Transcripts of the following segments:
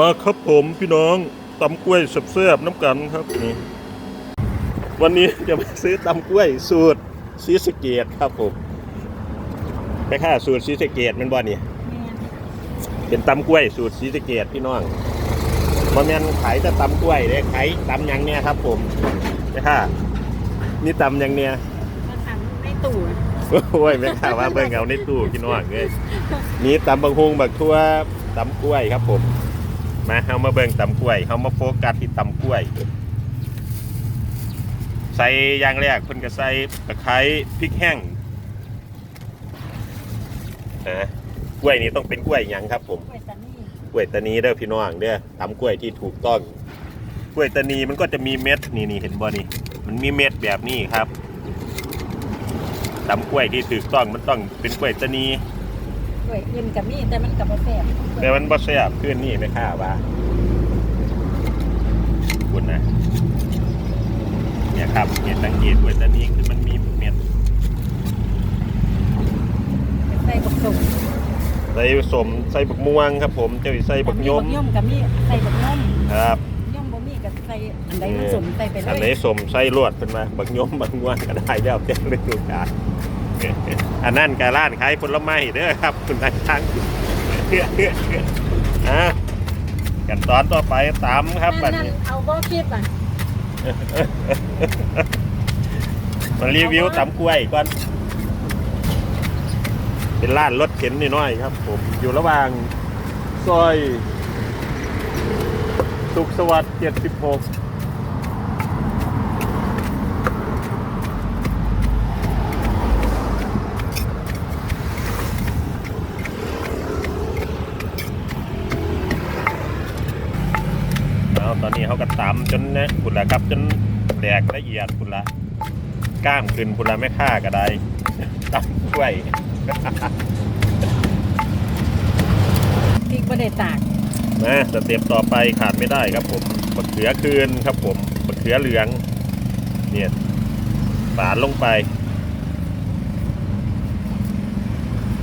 มาครับผมพี่น้องตำกล้วยแซ่บๆน้ำกันครับนี่วันนี้จะมาซื้อตำกล้วยสูตรซีสะเกตครับผมไปค่าสูตรซีสะเกตแมันบ่นี่เป็นตำกล้วยสูตรซีสะเกตพี่น้องบ่แม่นขายแต่ตำกล้วยเด้ขายตำหยังเนี่ยครับ ผมไปค่านี่ตำหยังเนี่ยมาทำในตู้โอ้ยแม่ข่าว่าเบิ่งเอาในตู้พี่น้องเลยนี่ตำบังฮงบักทั่วตำกล้วยครับผม มาเฮามาเบิ่งตำกล้วยเฮามาโฟกัสที่ตำกล้วย ใส่อย่างแรกเพิ่นก็ใส่ตะไคร้พริกแห้งนะกล้วยนี่ต้องเป็นกล้วยหยังครับผมกล้วยตานีกล้วยตานีเด้อพี่น้องเด้อตำกล้วยที่ถูกต้องกล้วยตานีมันก็จะมีเม็ดนี่นี่เห็นบ่นี่ มันมีเม็ดแบบนี้ครับตำกล้วยที่ถูกต้องมันต้องเป็นกล้วยตานี กล้วยอื่นกับมีแต่มันกับบ่แซ่บแต่มันบ่แซ่บขึ้นนี่ไหมค่าว่าคุณนะเนี่ยครับเนี่ยสังเกตกล้วยตานีคือมันมีเม็ดใส่บักสมใส่สมใส่บักม่วงครับ ผมเจ้าสิใส่บักยมบักยมกับมีใส่บักยมครับยมบ่มีก็ใส่อันใดมันสมใส่ไปเลอันไหนยสมใส่ลวดเป็นมาบักยมบักม่วงก็ได้แล้วแต่ฤดูกาล อันนั้นการ้านขายผลไม้เด้อครับคุณทางทางอะกันตอนต่อไปตามครับบันั่ดนนั่นนี้เอาบ่คิดอะมารีวิวตำกล้วยก่อน เป็นร้านรถเข็นน้อยๆครับ ผมอยู่ระหว่างซอย สุขสวัสดิ์76าตอนนี้เขาก็ตำจนเนี่ยคุนละครับ จนแดกละเอียดคุนละกล้ามขึ้นคุนละไม่ค่าก็ได้ตำกล้วยพริกบ่ได้ตากนะสเต็ปต่อไปขาดไม่ได้ครับผมมะเขือคืนครับผมมะเขือเหลือง เนี่ยสารลงไป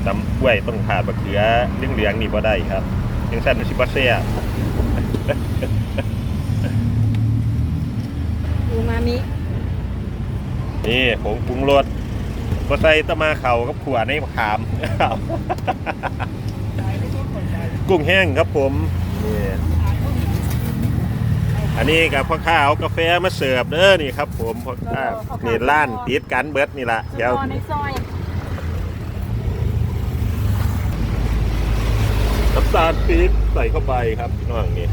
ตำกล้วยต้องขาดมะเขือเหลืองเหลืองๆนี่บ่ได้ครับยังสั้นชิบะเซี ยอูมามินี่ผงปรุงรสก็ใส่ตะมาเข่ากับขวในมะขามกุ้งแห้งครับผมนี่อันนี้กับพ่อข้าวกาแฟมาเสิร์ฟเด้อนี่ครับ ผมพ่อข้าวนี่ร้านติดกันเบิดนี่ละเดี๋ยวน้ำตาลปี๊บใส่เข้าไปครับน้องนี่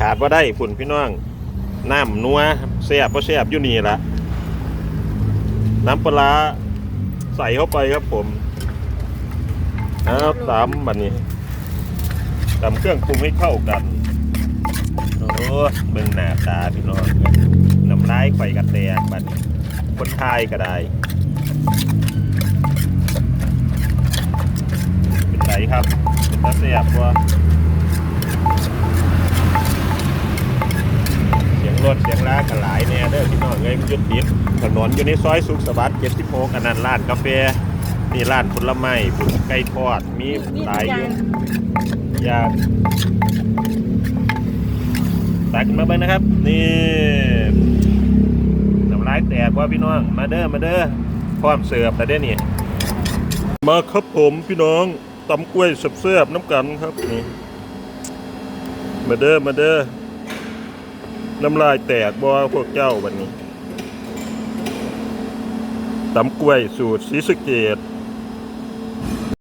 ขาดว่าได้ฝุ่นพี่น้อง น้ำนัวแซ่บก็แซ่บอยู่นี่ละน้ำปลาร้าใส่เข้าไปครับผมเอาตามบันนี้ตำเครื่องปรุงให้เข้ากันโอ้เบิ่งหน้าตาพี่น้องน้ำลายไข่กระแตกบันี้คนไทยก็ได้ ครับเป็นตาแซ่บว่าเสียงรถเสียงล้ากันหลายแน่เด้อพี่น้องเอ้ยยุดติดถนนอยู่ในซอยสุขสวัสดิ์76อันนั้นร้านกาแฟนี่ร้านผลไม้ผลไก่ทอดมีหลายอยู่นอยากตักมาเบิ่งนะครับ นี่น้ำลายแตกว่าพี่น้องมาเด้อมาเด้อพร้อมเสิร์ฟแต่เด้อนี่มาครับผมพี่น้อง ตำกล้วยเสียบๆน้ำกันครับนี่มาเด้อมาเด้อน้ำลายแตกบ่พวกเจ้าวันนี้ตำกล้วยสูตรศรีสะเกด